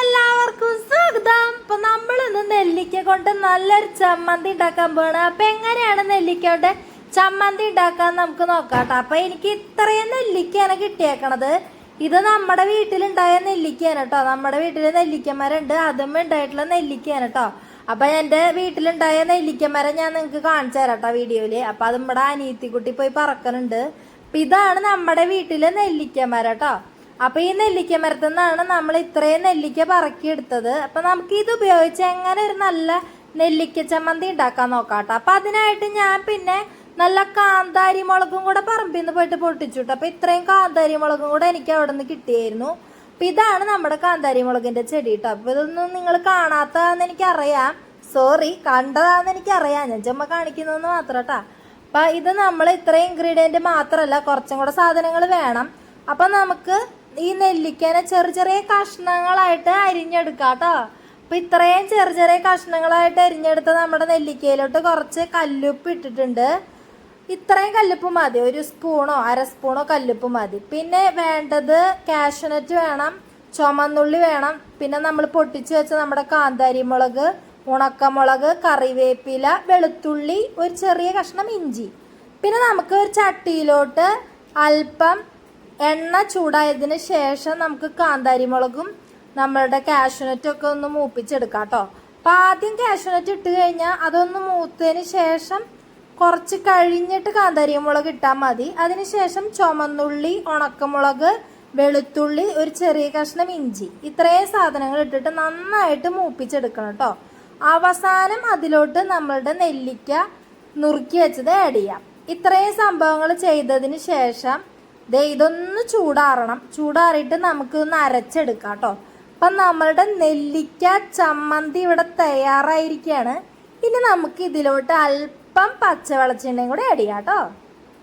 എല്ലാവർക്കും സ്വാഗതം. നമ്മൾ ഇന്ന് നെല്ലിക്ക കൊണ്ട് നല്ലൊരു ചമ്മന്തി ഉണ്ടാക്കാൻ പോണ അപ്പൊ എങ്ങനെയാണ് നെല്ലിക്ക കൊണ്ട് ചമ്മന്തി ഉണ്ടാക്കാൻ നമുക്ക് നോക്കാട്ടോ അപ്പൊ എനിക്ക് ഇത്രയും നെല്ലിക്കയാണ് കിട്ടിയേക്കണത്. ഇത് നമ്മുടെ വീട്ടിലുണ്ടായ നെല്ലിക്കയാണ് കേട്ടോ. നമ്മുടെ വീട്ടിൽ നെല്ലിക്കമരുണ്ട്. അതും ഉണ്ടായിട്ടുള്ള നെല്ലിക്കയാണ് കേട്ടോ. അപ്പൊ എന്റെ വീട്ടിലുണ്ടായ നെല്ലിക്കമരം ഞാൻ നിങ്ങൾക്ക് കാണിച്ചു തരാം കേട്ടോ വീഡിയോയിൽ. അപ്പൊ അത് നമ്മുടെ അനിയത്തിക്കുട്ടി പോയി പറക്കണുണ്ട്. അപ്പൊ ഇതാണ് നമ്മുടെ വീട്ടിലെ നെല്ലിക്കമരം കേട്ടോ. അപ്പൊ ഈ നെല്ലിക്ക മരത്തിൽ നിന്നാണ് നമ്മൾ ഇത്രയും നെല്ലിക്ക പറക്കിയെടുത്തത്. അപ്പൊ നമുക്ക് ഇത് ഉപയോഗിച്ച് എങ്ങനെ ഒരു നല്ല നെല്ലിക്ക ചമ്മന്തി ഉണ്ടാക്കാൻ നോക്കാം കേട്ടോ അപ്പൊ അതിനായിട്ട് ഞാൻ പിന്നെ നല്ല കാന്താരി മുളകും കൂടെ പറമ്പിൽ നിന്ന് പോയിട്ട് പൊട്ടിച്ചു കേട്ടോ അപ്പൊ ഇത്രയും കാന്താരി മുളകും കൂടെ എനിക്ക് അവിടെ നിന്ന് കിട്ടിയായിരുന്നു. അപ്പൊ ഇതാണ് നമ്മുടെ കാന്താരി മുളകിന്റെ ചെടി കേട്ടോ അപ്പൊ ഇതൊന്നും നിങ്ങൾ കാണാത്തതാന്ന് എനിക്കറിയാം. സോറി കണ്ടതാന്ന് എനിക്കറിയാം. ഞാൻ ചുമ്മാ കാണിക്കുന്നതെന്ന് മാത്രം കേട്ടാ അപ്പൊ ഇത് നമ്മൾ ഇത്രയും ഇൻഗ്രീഡിയന്റ് മാത്രമല്ല കുറച്ചും കൂടെ സാധനങ്ങൾ വേണം. അപ്പൊ നമുക്ക് ഈ നെല്ലിക്കനെ ചെറിയ ചെറിയ കഷ്ണങ്ങളായിട്ട് അരിഞ്ഞെടുക്കാം കേട്ടോ അപ്പൊ ഇത്രയും ചെറിയ ചെറിയ കഷ്ണങ്ങളായിട്ട് അരിഞ്ഞെടുത്ത് നമ്മുടെ നെല്ലിക്കയിലോട്ട് കുറച്ച് കല്ലുപ്പ് ഇട്ടിട്ടുണ്ട്. ഇത്രയും കല്ലുപ്പ് മതി. ഒരു സ്പൂണോ അര സ്പൂണോ കല്ലുപ്പ് മതി. പിന്നെ വേണ്ടത് കാഷ്നട്ട് വേണം ചുമന്നുള്ളി വേണം. പിന്നെ നമ്മൾ പൊട്ടിച്ച് വെച്ച നമ്മുടെ കാന്താരി മുളക് ഉണക്കമുളക് കറിവേപ്പില വെളുത്തുള്ളി ഒരു ചെറിയ കഷ്ണം ഇഞ്ചി. പിന്നെ നമുക്ക് ഒരു ചട്ടിയിലോട്ട് അല്പം എണ്ണ ചൂടായതിന് ശേഷം നമുക്ക് കാന്താരി മുളകും നമ്മളുടെ കാഷ്നറ്റും ഒക്കെ ഒന്ന് മൂപ്പിച്ചെടുക്കാം കേട്ടോ. അപ്പം ആദ്യം കാഷ്നറ്റ് ഇട്ട് കഴിഞ്ഞാൽ അതൊന്ന് മൂത്തതിന് ശേഷം കുറച്ച് കഴിഞ്ഞിട്ട് കാന്താരി മുളക് ഇട്ടാൽ മതി അതിനുശേഷം ചുമന്നുള്ളി ഉണക്കമുളക് വെളുത്തുള്ളി ഒരു ചെറിയ കഷ്ണം ഇഞ്ചി ഇത്രയും സാധനങ്ങൾ ഇട്ടിട്ട് നന്നായിട്ട് മൂപ്പിച്ചെടുക്കണം കേട്ടോ. അവസാനം അതിലോട്ട് നമ്മളുടെ നെല്ലിക്ക നുറുക്കി വെച്ചത് ആഡ് ചെയ്യാം. ഇത്രയും സംഭവങ്ങൾ ചെയ്തതിന് ശേഷം ദേ ഇതൊന്ന് ചൂടാറണം. ചൂടാറിയിട്ട് നമുക്ക് ഒന്ന് അരച്ചെടുക്കാം കേട്ടോ. അപ്പം നമ്മളുടെ നെല്ലിക്ക ചമ്മന്തി ഇവിടെ തയ്യാറായിരിക്കുകയാണ്. ഇനി നമുക്ക് ഇതിലോട്ട് അല്പം പച്ചവെളച്ചെണ്ണയും കൂടെ അടിയാട്ടോ